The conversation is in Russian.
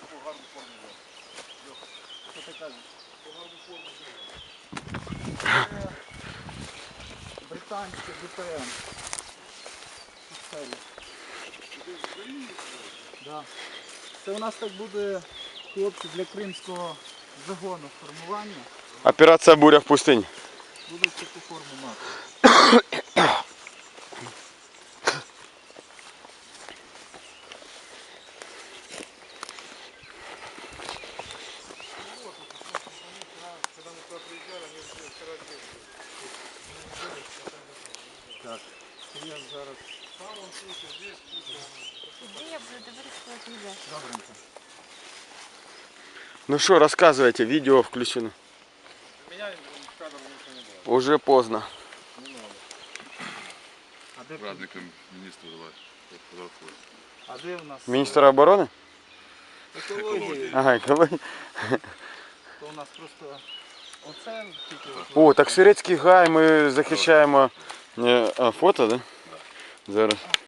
таку гарну форму? Таку гарну форму взяв. Це британське БТМ. Оцелі. Ти в Україні? Да. Це у нас так буде хлопці для кримського загону формування. Операція буря в пустині. Так. Я зараз Там он куча, здесь куча. Де я буду дивитися, як йде? добренько. Ну що, розказуйте, відео включено. Меня кадр лучше не было. Уже поздно. Не надо. А де, Радником министра давай. Фотографуй. а де у нас Міністр оборони? екології? Ага, екології. То у нас просто оце тільки от О, так Сирецький гай, ми захищаємо е, а, фото, да? Зараз.